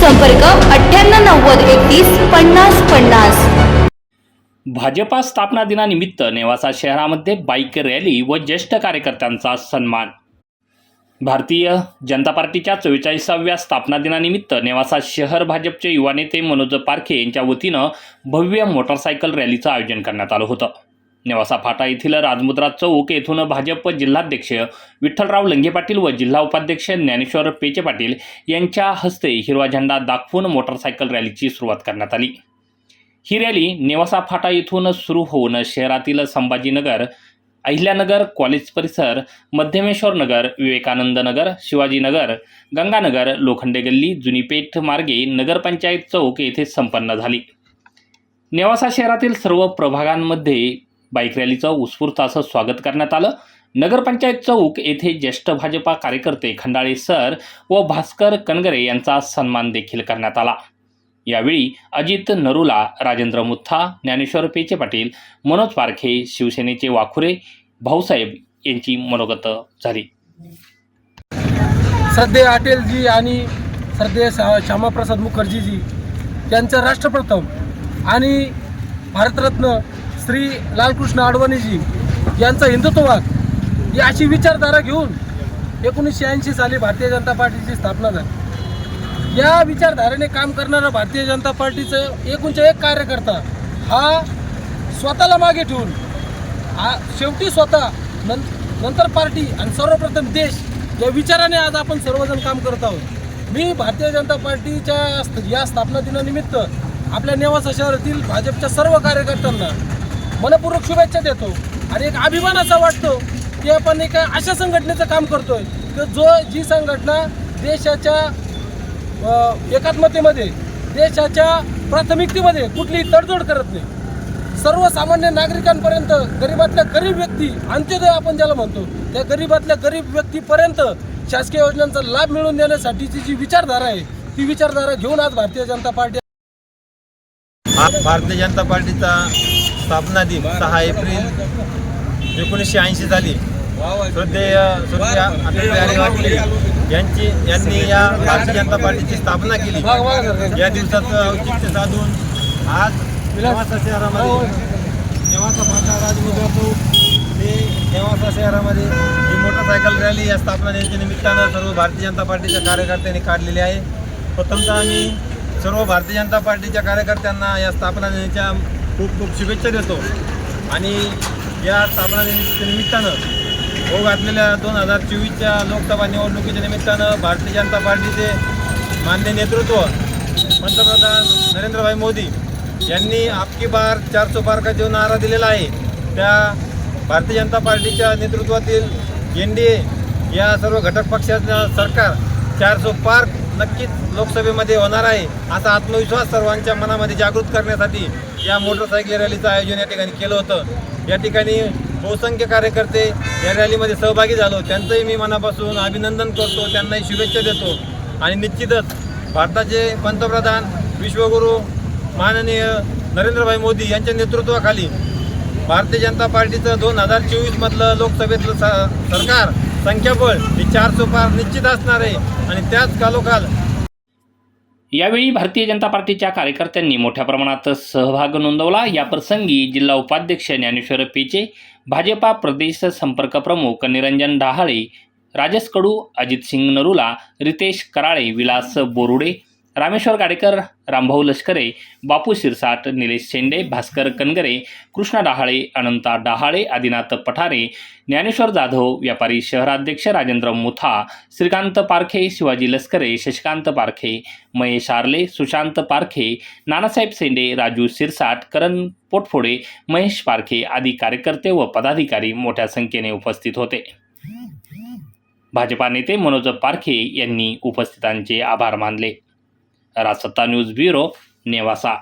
संपर्क अठ्ठ्याण्णव नव्वद एकतीस पन्नास पन्नास. भाजपा स्थापना दिनानिमित्त नेवासा शहरामध्ये बाईक रॅली व ज्येष्ठ कार्यकर्त्यांचा सन्मान. भारतीय जनता पार्टीच्या चव्वेचाळीसाव्या स्थापना दिनानिमित्त नेवासा शहर भाजपचे युवा नेते मनोज पारखे यांच्या वतीनं भव्य मोटरसायकल रॅलीचं आयोजन करण्यात आलं होतं. नेवासा फाटा येथील राजमुद्रा चौक येथून भाजप जिल्हाध्यक्ष विठ्ठलराव लंगे पाटील व जिल्हा उपाध्यक्ष ज्ञानेश्वर पेचे पाटील यांच्या हस्ते हिरवा झेंडा दाखवून मोटरसायकल रॅलीची सुरुवात करण्यात आली. ही रॅली नेवासा फाटा येथून सुरू होऊन शहरातील संभाजीनगर अहिल्यानगर कॉलेज परिसर मध्यमेश्वर नगर विवेकानंद नगर शिवाजीनगर गंगानगर लोखंडे गल्ली जुनीपेठ मार्गे नगरपंचायत चौक येथे संपन्न झाली. नेवासा शहरातील सर्व प्रभागांमध्ये बाईक रॅलीचं उत्स्फूर्त असं स्वागत करण्यात आलं. नगरपंचायत चौक येथे ज्येष्ठ भाजपा कार्यकर्ते खंडाळे सर व भास्कर कनगरे यांचा सन्मान देखील करण्यात आला. यावेळी अजित नरुला राजेंद्र मुथा ज्ञानेश्वर पेचे पाटील मनोज पारखे शिवसेनेचे वाखुरे भाऊसाहेब यांची मनोगत झाली. सध्या अटेलजी आणि सध्या श्यामाप्रसाद मुखर्जीजी यांचं राष्ट्रप्रथम आणि भारतरत्न श्री लालकृष्ण अडवाणीजी यांचा हिंदुत्ववाद ही अशी विचारधारा घेऊन एकोणीसशे ऐंशी साली भारतीय जनता पार्टीची स्थापना झाली. या विचारधारेने काम करणारा भारतीय जनता पार्टीचं एकूणच्या एक कार्यकर्ता हा स्वतःला मागे ठेवून हा शेवटी स्वतः नं नंतर पार्टी आणि सर्वप्रथम देश या विचाराने आज आपण सर्वजण काम करत आहोत. मी भारतीय जनता पार्टीच्या या स्थापना दिनानिमित्त आपल्या नेवासा शहरातील भाजपच्या सर्व कार्यकर्त्यांना मनपूर्वक शुभेच्छा देतो. आणि एक अभिमान असा वाटतो की आपण एका अशा संघटनेचं काम करतोय की जो जी संघटना देशाच्या एकात्मतेमध्ये देशाच्या प्राथमिकतेमध्ये कुठलीही तडजोड करत नाही. सर्वसामान्य नागरिकांपर्यंत गरीबातल्या गरीब व्यक्ती अंत्योदय आपण ज्याला म्हणतो त्या गरीबातल्या गरीब व्यक्तीपर्यंत शासकीय योजनांचा लाभ मिळवून देण्यासाठीची जी विचारधारा आहे ती विचारधारा घेऊन आज भारतीय जनता पार्टी भारतीय जनता पार्टीचा स्थापना दिन सहा एप्रिल एकोणीसशे ऐंशी साली. श्रद्धेय अटल बिहारी वाजपेयी यांची यांनी या भारतीय जनता पार्टीची स्थापना केली. या दिवसाचं औचित्य साधून आज नेवासा शहरामध्ये नेवासा फाटा राजमुद्रा चौक ते नेवासा शहरामध्ये ही मोटरसायकल रॅली या स्थापना दिनाच्या निमित्तानं सर्व भारतीय जनता पार्टीच्या कार्यकर्त्यांनी काढलेली आहे. प्रथमतः आम्ही सर्व भारतीय जनता पार्टीच्या कार्यकर्त्यांना या स्थापना दिनाच्या खूप खूप शुभेच्छा देतो. आणि या स्थापना दिनाच्या निमित्तानं हो घातलेल्या दोन हजार चोवीसच्या लोकसभा निवडणुकीच्या निमित्तानं भारतीय जनता पार्टीचे मान्य नेतृत्व पंतप्रधान नरेंद्रभाई मोदी यांनी आपकी बार चारसो पार का जो नारा दिलेला आहे त्या भारतीय जनता पार्टीच्या नेतृत्वातील एन डी ए या सर्व घटक पक्षाचं सरकार चारसो पार नक्कीच लोकसभेमध्ये होणार आहे असा आत्मविश्वास सर्वांच्या मनामध्ये जागृत करण्यासाठी या मोटरसायकल रॅलीचं आयोजन या ठिकाणी केलं होतं. या ठिकाणी बहुसंख्य कार्यकर्ते या रॅलीमध्ये सहभागी झालो त्यांचंही मी मनापासून अभिनंदन करतो. त्यांनाही शुभेच्छा देतो. आणि निश्चितच भारताचे पंतप्रधान विश्वगुरू माननीय नरेंद्रभाई मोदी यांच्या नेतृत्वाखाली भारतीय जनता पार्टीचं दोन हजार चोवीसमधलं लोकसभेतलं सा सरकार संख्याबळ हे चार पार निश्चित असणार आहे. आणि त्याच कालोखाल यावेळी भारतीय जनता पार्टीच्या कार्यकर्त्यांनी मोठ्या प्रमाणात सहभाग नोंदवला. या प्रसंगी जिल्हा उपाध्यक्ष ज्ञानेश्वर पेचे भाजपा प्रदेश संपर्क प्रमुख निरंजन डहाळे राजेश कडू अजित सिंग नरुला रितेश कराळे विलास बोरुडे रामेश्वर गाडेकर रामभाऊ लष्करे बापू शिरसाट निलेश शेंडे भास्कर कनगरे कृष्णा डहाळे अनंता डहाळे आदिनाथ पठारे ज्ञानेश्वर जाधव व्यापारी शहराध्यक्ष राजेंद्र मुथा श्रीकांत पारखे शिवाजी लष्करे शशिकांत पारखे महेश आर्ले सुशांत पारखे नानासाहेब शेंडे राजू शिरसाट करण पोटफोडे महेश पारखे आदी कार्यकर्ते व पदाधिकारी मोठ्या संख्येने उपस्थित होते. भाजपा नेते मनोज पारखे यांनी उपस्थितांचे आभार मानले. Rajsatta news bureau Nevasa.